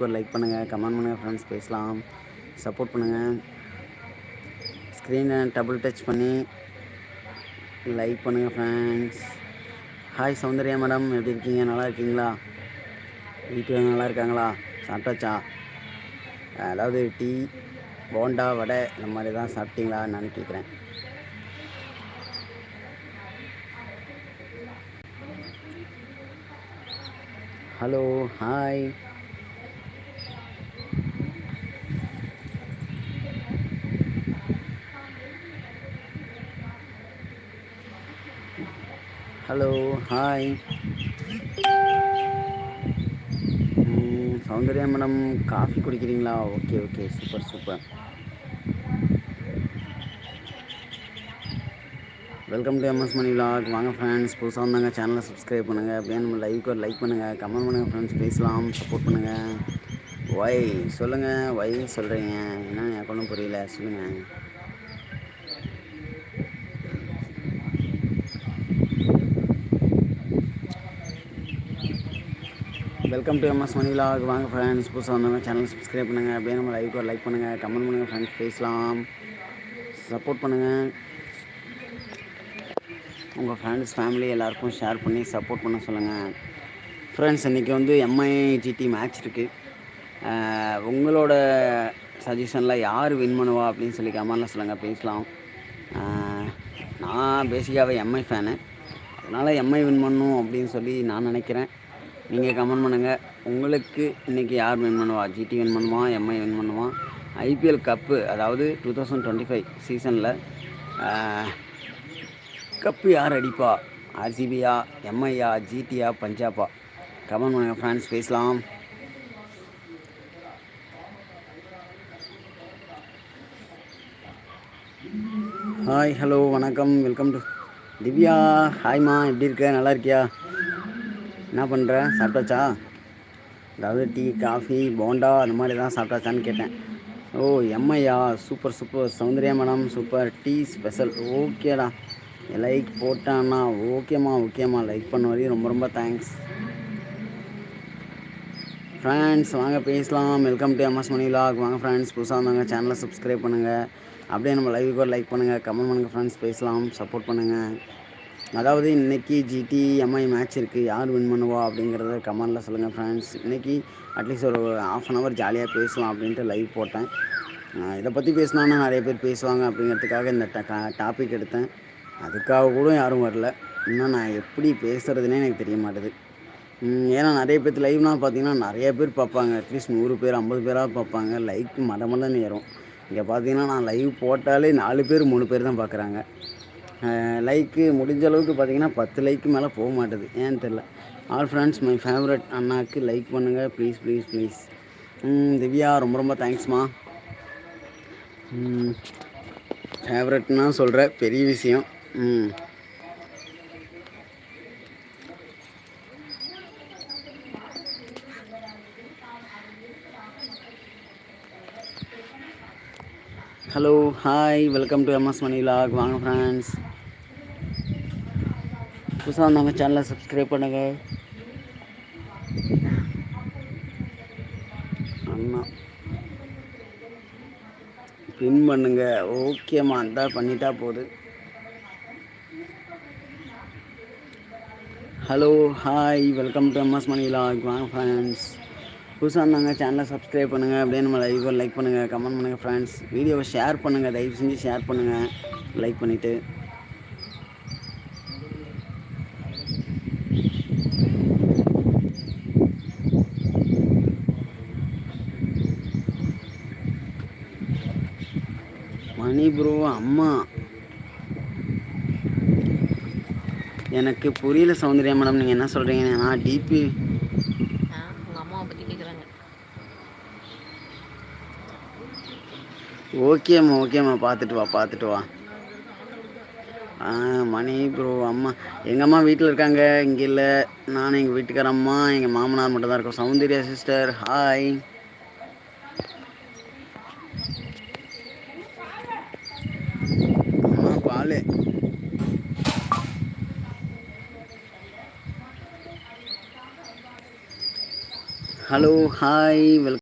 ஒரு லைக் பண்ணுங்கள் கமெண்ட் பண்ணுங்கள் ஃப்ரெண்ட்ஸ் பேசலாம் சப்போர்ட் பண்ணுங்கள் ஸ்க்ரீனை டபுள் டச் பண்ணி லைக் பண்ணுங்கள் ஃப்ரெண்ட்ஸ் ஹாய் சௌந்தர்யா மேடம் எப்படி இருக்கீங்க? நல்லா இருக்கீங்களா? வீட்டில் நல்லா இருக்காங்களா? சாப்பிட்டாச்சா? அதாவது டீ போண்டா வடை இந்த மாதிரி தான் சாப்பிட்டீங்களா நான் கேட்குறேன் hello hi hello hi Soundarya madam coffee குடிக்கிறீங்களா? Okay okay super super. Welcome to MS Mani vlog வாங்க ஃப்ரெண்ட்ஸ் புதுசாக வந்தாங்க சேனலை சப்ஸ்கிரைப் பண்ணுங்கள் அப்படியே நம்ம லைக் ஒரு லைக் பண்ணுங்கள் கமெண்ட் பண்ணுங்கள் ஃப்ரெண்ட்ஸ் பேசலாம் சப்போர்ட் பண்ணுங்கள் ஒய் சொல்லுங்கள் ஒய் சொல்கிறீங்க என்ன எனக்கு ஒன்றும் புரியல சொல்லுங்கள் வெல்கம் டு எம்எஸ் மணிலாக் வாங்க ஃப்ரெண்ட்ஸ் புதுசாக வந்தவங்க சேனல் சப்ஸ்கிரைப் பண்ணுங்கள் அப்படியே நம்ம லைக் ஒரு லைக் பண்ணுங்கள் கமெண்ட் பண்ணுங்கள் ஃப்ரெண்ட்ஸ் பேசலாம். சப்போர்ட் பண்ணுங்கள் உங்கள் ஃப்ரெண்ட்ஸ் ஃபேமிலி எல்லாருக்கும் ஷேர் பண்ணி சப்போர்ட் பண்ண சொல்லுங்கள் ஃப்ரெண்ட்ஸ் இன்றைக்கி வந்து எம்ஐ ஜிடி மேட்ச் இருக்குது உங்களோட சஜஷனில் யார் வின் பண்ணுவா அப்படின்னு சொல்லி கமெண்டில் சொல்லுங்கள் பேசலாம். நான் பேசிக்காகவே எம்ஐ ஃபேனு அதனால் எம்ஐ வின் பண்ணும் அப்படின்னு சொல்லி நான் நினைக்கிறேன். நீங்கள் கமெண்ட் பண்ணுங்கள் உங்களுக்கு இன்றைக்கி யார் வின் பண்ணுவா? ஜிடி வின் பண்ணுவான் எம்ஐ வின் பண்ணுவான் ஐபிஎல் கப்பு அதாவது டூ தௌசண்ட் டுவெண்ட்டி ஃபைவ் சீசனில் கப்பு யார் அடிப்பா? ஆர்சிபியா எம்ஐயா ஜிடியா பஞ்சாபா கமெண்ட் பண்ணுங்கள் ஃப்ரெண்ட்ஸ் பேசலாம். ஹாய் ஹலோ வணக்கம். Welcome to Divya. ஹாய்மா எப்படி இருக்க? நல்லா இருக்கியா? என்ன பண்ணுற சாப்பிட்டாச்சா? அதாவது டீ காஃபி போண்டா அந்த மாதிரி தான் சாப்பிட்டாச்சான்னு கேட்டேன். ஓ எம்ஐயா? Super super. Soundarya madam super. Tea special. ஓகேடா. லைக் போட்டான்னா ஓகேம்மா ஓகேம்மா. லைக் பண்ண வரையும் ரொம்ப ரொம்ப தேங்க்ஸ். ஃப்ரெண்ட்ஸ் வாங்க பேசலாம். Welcome to MS Mani vlog வாங்க ஃப்ரெண்ட்ஸ் புதுசாக வந்தாங்க சேனலை சப்ஸ்கிரைப் பண்ணுங்கள் அப்படியே நம்ம லைவுக்கு ஒரு லைக் பண்ணுங்கள் கமெண்ட் பண்ணுங்கள் ஃப்ரெண்ட்ஸ். பேசலாம். சப்போர்ட் பண்ணுங்கள் அதாவது இன்றைக்கி ஜிடி எம்ஐ மேட்ச் இருக்குது யார் வின் பண்ணுவா அப்படிங்கிறத கமெண்டில் சொல்லுங்கள் ஃப்ரெண்ட்ஸ் இன்றைக்கி அட்லீஸ்ட் ஒரு ஆஃப் அன் ஹவர் ஜாலியாக பேசலாம் அப்படின்ட்டு லைவ் போட்டேன். இதை பற்றி பேசினான்னா நிறைய பேர் பேசுவாங்க அப்படிங்கிறதுக்காக இந்த டாபிக் எடுத்தேன். அதுக்காக கூட யாரும் வரல. இன்னும் நான் எப்படி பேசுகிறதுனே எனக்கு தெரிய மாட்டுது. ஏன்னா நிறைய பேர் லைவ்னால் பார்த்தீங்கன்னா நிறைய பேர் பார்ப்பாங்க. அட்லீஸ்ட் நூறு பேர் ஐம்பது பேராக பார்ப்பாங்க. லைக் மடமடன்னு ஏறும். இங்கே பார்த்தீங்கன்னா நான் லைவ் போட்டாலே நாலு பேர் மூணு பேர் தான் பார்க்குறாங்க லைக்கு முடிஞ்ச அளவுக்கு பார்த்திங்கன்னா பத்து லைக்கு மேலே போக மாட்டுது. ஏன்னு தெரில ஆல் ஃப்ரெண்ட்ஸ் மை ஃபேவரட் அண்ணாக்கு லைக் பண்ணுங்கள் ப்ளீஸ் ப்ளீஸ் ப்ளீஸ் திவ்யா ரொம்ப ரொம்ப தேங்க்ஸ்மா ஃபேவரட்னா சொல்கிற பெரிய விஷயம். ம். Hello hi welcome to MS Mani vlog வாங்க ஃப்ரெண்ட்ஸ் புதுசாக வந்தவங்க சேனலை சப்ஸ்கிரைப் பண்ணுங்க. அண்ணா பின் பண்ணுங்க. ஓகேம்மா அந்த பண்ணிட்டா போகுது hello hi welcome to MS Mani vlog வாங்க ஃப்ரெண்ட்ஸ் புதுசாக இருந்தாங்க சேனலை சப்ஸ்கிரைப் பண்ணுங்கள் அப்படியே நம்ம லைவ் லைக் பண்ணுங்கள் கமெண்ட் பண்ணுங்கள் ஃப்ரெண்ட்ஸ் வீடியோவை ஷேர் பண்ணுங்கள் தயவு செஞ்சு ஷேர் பண்ணுங்கள் லைக் பண்ணிவிட்டு மணி ப்ரோ அம்மா. எனக்கு புரியல சௌந்தர்யா மேடம் நீங்கள் என்ன சொல்கிறீங்க நான் டிபி ஆ உங்கள் அம்மாவை பற்றி கேட்குறாங்க ஓகேம்மா ஓகேம்மா பார்த்துட்டு வா பார்த்துட்டு வா. ஆ மணி ப்ரோ அம்மா. எங்கள் அம்மா வீட்டில் இருக்காங்க? இங்கே இல்லை. நான் எங்கள் வீட்டுக்கார அம்மா எங்கள் மாமனார் மட்டும் தான் இருக்கோம். சௌந்தர்யா சிஸ்டர் ஹாய் அம்மா பால். Hello hi welcome